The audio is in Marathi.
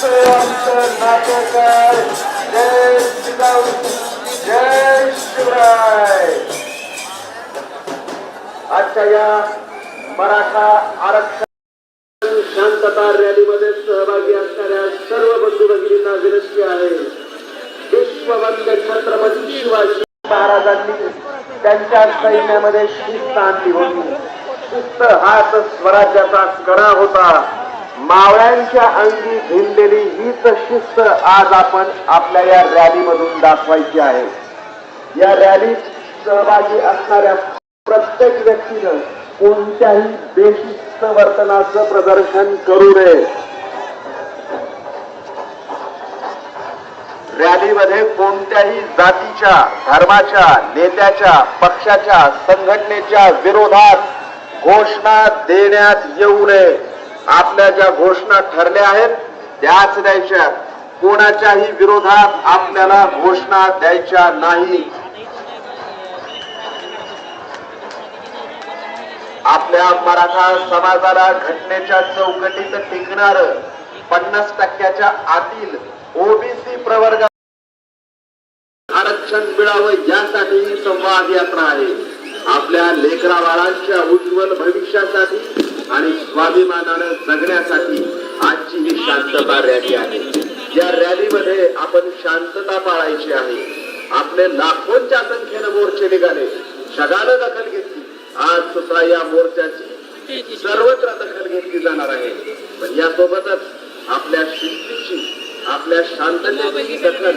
सावरकर जय श्रीराम जय शिवराय आजच्या या मराठा आरक्षण शांतता रॅलीमध्ये सहभागी असणाऱ्या सर्व बंधू भगिनींना विनंती आहे. विश्ववंद छत्रपती शिवाजी महाराजांनी त्यांच्या सैन्यामध्ये शिस्त आणली होती. शिस्त हाच स्वराज्याचा कडा होता. मावळ्यांच्या अंगी भिनलेली हीच शिस्त आज आपण आपल्या या रॅलीमधून दाखवायची आहे. या रॅलीत सहभागी असणाऱ्या प्रत्येक व्यक्तीनं कोणत्याही बेशिस्त वर्तनाचं प्रदर्शन करू नये. रॅलीमध्ये कोणत्याही जातीच्या धर्माच्या नेत्याच्या पक्षाच्या संघटनेच्या विरोधात घोषणा देण्यात येऊ नये. आपल्या ज्या घोषणा ठरल्या आहेत त्याच द्यायच्या. कोणाच्याही विरोधात आपल्याला घोषणा द्यायच्या नाही. आपल्या मराठा समाजाला घटनेच्या चौकटीत टिकणार पन्नास टक्क्याच्या आतील ओबीसी प्रवर्ग आरक्षण मिळावं यासाठी संवाद यात्रा आहे. आपल्या लेकरा बाळांच्या उज्ज्वल भविष्यासाठी सभा रॅली आहे. या रॅलीमध्ये आपण शांतता पाळायची आहे. आपले लाखोंच्या संख्येनं मोर्चे निघाले. जगानं दखल घेतली. आज सुद्धा या मोर्चाची सर्वत्र दखल घेतली जाणार आहे. पण यासोबतच आपल्या शिस्तीची आपल्या शांततेची दखल